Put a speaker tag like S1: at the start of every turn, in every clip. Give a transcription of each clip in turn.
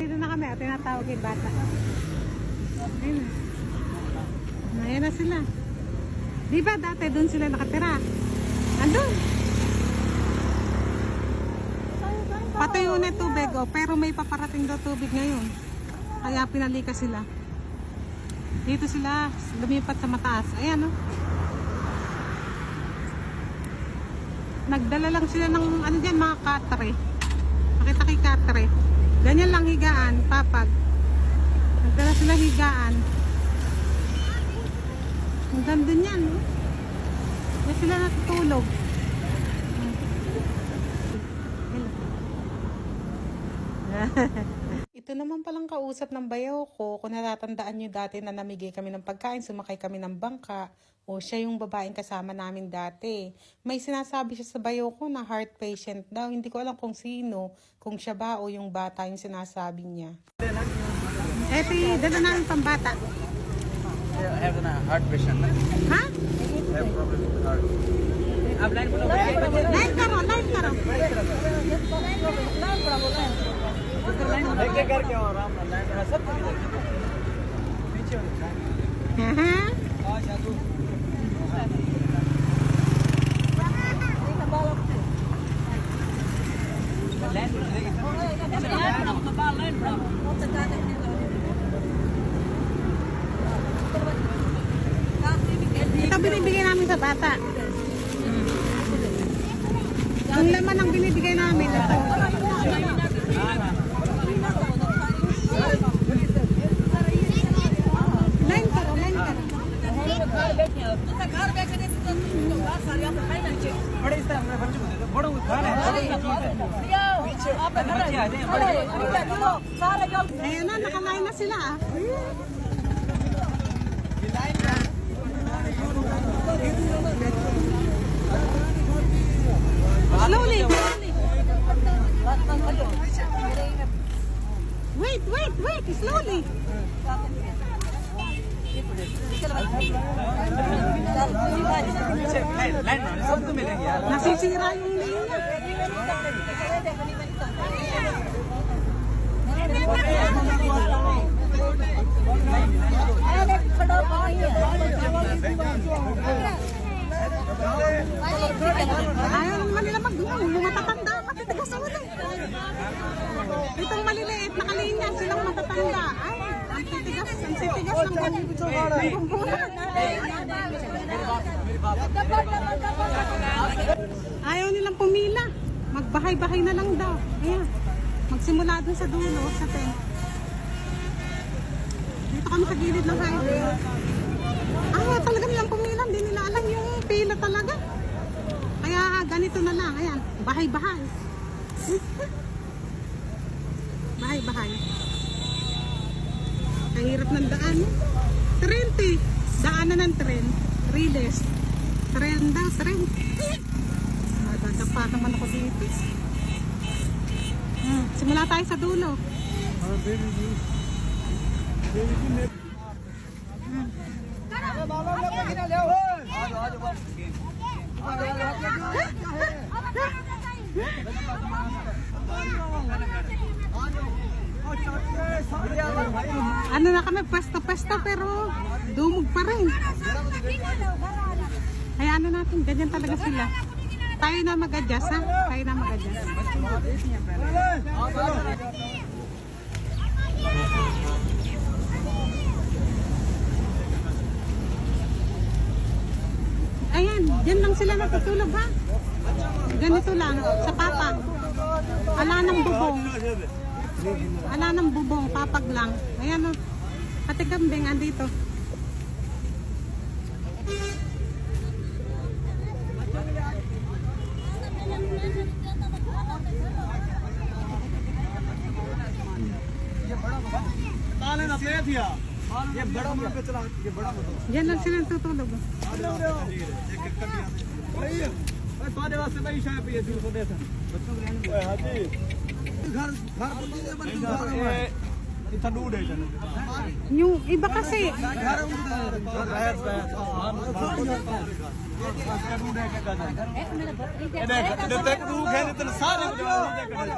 S1: Dito na kami, at tinatawag yung bata. Ayun. Ayan na sila. Di ba dati doon sila nakatira? Andun. Patayo na tubig, oh, pero may paparating daw tubig ngayon. Kaya pinalika sila. Dito sila, lumipat sa mataas. Ayan, oh. Nagdala lang sila ng ano dyan, mga katre. Nakita kay katre. Ganyan lang higaan, papag. Nagdala sila higaan. Ang ganda niyan. Oh. Diyan sila natutulog. Ito naman palang kausap ng bayaw ko. Kung natatandaan nyo dati na namigay kami ng pagkain, sumakay kami ng bangka. O siya yung babaeng kasama namin dati. May sinasabi siya sa bayaw ko na heart patient daw. Hindi ko alam kung sino, kung siya ba o yung bata yung sinasabi niya. Epi, dala na namin pambata.
S2: I have a heart patient.
S1: Ha?
S2: I have problem with heart. Line ka ro, line ka ro. Line ka
S1: ro,
S2: line ka ro.
S1: Ito binibigay namin sa bata. Ang laman ang binibigay namin. Ito.
S2: बड़े इस तरह बच्चों को दे दो बड़ों को खाना है है
S1: Ayan na, nakaline na sila ah. Slowly, slowly. Wait, wait, wait, slowly.
S2: सबको मिलेंगे यार
S1: Nasisira yung linya. Ayaw naman nila mag-gulong. Yung matatanda, matitigas ulo. Itong maliliit na kalinya, silang matatanda. Ay, ang titigas, ang titigas ng kumpulan. Ayaw nilang pumila. Magbahay-bahay na lang daw. Ayan. Magsimula dun sa dulo, sa tent. Dito kami sa gilid ng highway. Ayaw talaga nilang pumila. Hindi nila alam yung pila talaga. Kaya ganito na lang. Ayan. Bahay-bahay. Bahay-bahay. Kahirap ng daan. Tren, ti. Daanan ng tren. Riles. Tren daw, tren. Madadapa naman ako dito. Hmm. Simula tayo sa dulo. Ano na kami, pwesto-pwesto pero dumog pa rin. Kaya ano natin, ganyan talaga sila. Tayo na mag-adjust ha? Tayo na mag-adjust. Ayan, dyan lang sila natutulog ha? Ganito lang, sa papag. Ala ng bubong. Ala ng bubong, papag lang. Ayan o. Pati kambing, andito.
S2: ताले ना तेज थिया ये बड़ा मुंह पे चला ये बड़ा मुंह
S1: Dyan lang sila natutulog.
S2: तुम्हारे वास्ते भाई शायद ये दूर को दे बच्चों को लेने हाजी घर घर बुद्धि दे बंदी घर इथं दूर आहे त्यानं.
S1: Yung iba kasi,
S2: बाहेर बाहेर हा, दूर आहे का काय? हे देख, ते ते तू घे नाही तर सारे
S1: kagulo ka no.
S2: घे ना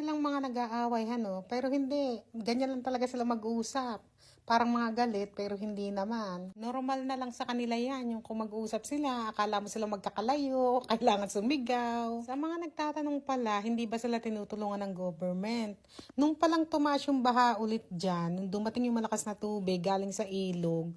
S1: silang mga nag-aaway, ano? Pero hindi. Ganyan lang talaga sila mag-uusap. Parang mga galit, pero hindi naman. Normal na lang sa kanila yan. Yung kung mag-uusap sila, akala mo sila magkakalayo, kailangan sumigaw. Sa mga nagtatanong pala, hindi ba sila tinutulungan ng government? Nung palang tumaas yung baha ulit dyan, nung dumating yung malakas na tubig galing sa ilog,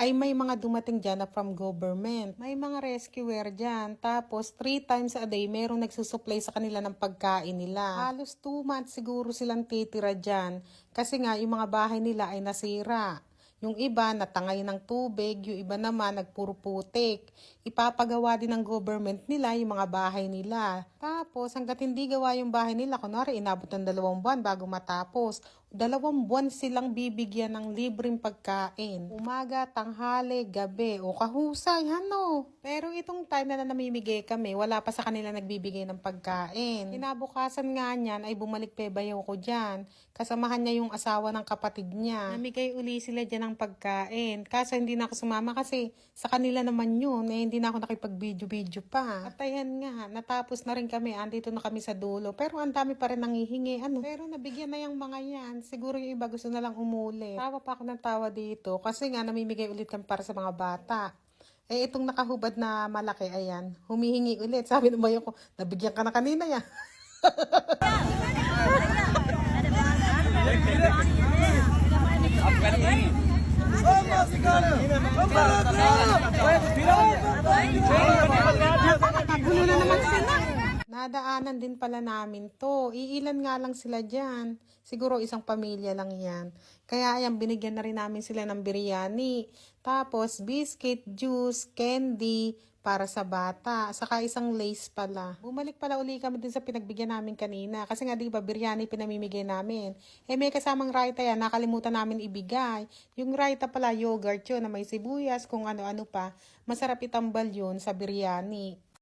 S1: ay may mga dumating dyan na from government. May mga rescuer dyan. Tapos, three times a day, merong nagsusupply sa kanila ng pagkain nila. Halos two months siguro silang titira dyan. Kasi nga, yung mga bahay nila ay nasira. Yung iba, natangay ng tubig. Yung iba naman, nagpuro putik. Ipapagawa din ng government nila yung mga bahay nila. Tapos, hanggat hindi gawa yung bahay nila, kunwari, inabot ng dalawang buwan bago matapos. Dalawang buwan silang bibigyan ng libreng pagkain. Umaga, tanghali, gabi, o kahusay, ano. Pero itong time na namimigay kami, wala pa sa kanila nagbibigay ng pagkain. Kinabukasan nga niyan ay bumalik pa bayaw ko dyan. Kasamahan niya yung asawa ng kapatid niya. Namigay uli sila dyan ng pagkain. Kaso hindi na ako sumama kasi sa kanila naman yun, eh hindi na ako nakipag-video-video pa. At ayan nga, natapos na rin kami, andito na kami sa dulo. Pero ang dami pa rin nangihingi, ano. Pero nabigyan na yung mga yan. Siguro yung iba gusto na lang umuli. Tawa pa ako ng tawa dito kasi nga namimigay ulit kami para sa mga bata. Eh, itong nakahubad na malaki, ayan, humihingi ulit. Sabi ng bayo ko, nabigyan ka na kanina yan. Naman sila. Nadaanan din pala namin to. Iilan nga lang sila dyan. Siguro isang pamilya lang yan. Kaya ayan, binigyan na rin namin sila ng biryani. Tapos, biscuit, juice, candy, para sa bata. Saka isang lace pala. Bumalik pala uli kami dun sa pinagbigyan namin kanina. Kasi nga, di ba, biryani pinamimigay namin. Eh, may kasamang raita yan. Nakalimutan namin ibigay. Yung raita pala, yogurt yun na may sibuyas, kung ano-ano pa. Masarap itambal yun sa biryani.